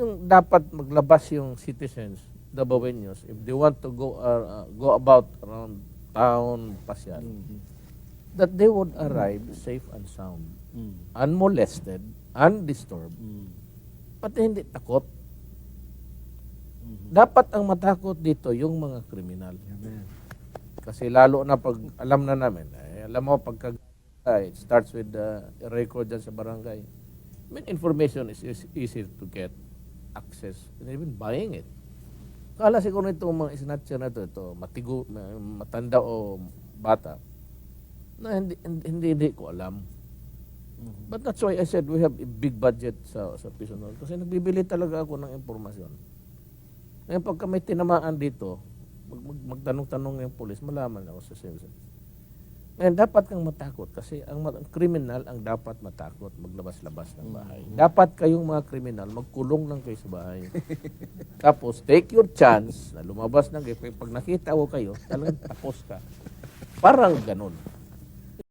Yung dapat maglabas yung citizens, Dabawenyos, if they want to go uh, uh, go about around town, pasyal, that they would arrive safe and sound, unmolested, undisturbed, pati hindi takot. Dapat ang matakot dito yung mga kriminal. Kasi lalo na pag alam na namin, eh, alam mo pagka it starts with the record dyan sa barangay. I mean, information is, is easy to get access and even buying it. Kala siguro itong mga snatcher na to, ito, matigo, ma- matanda o bata, na hindi, hindi, hindi, hindi ko alam. But that's why I said we have a big budget sa sa Pisanol kasi nagbibili talaga ako ng impormasyon. Ngayon pagka may tinamaan dito, mag, mag, magtanong-tanong yung pulis, malaman ako sa citizen. Ngayon, dapat kang matakot kasi ang, kriminal ang dapat matakot maglabas-labas ng bahay. Dapat kayong mga kriminal magkulong lang kayo sa bahay. Tapos, take your chance na lumabas ng kayo. Pag nakita ko kayo, talagang tapos ka. Parang ganun.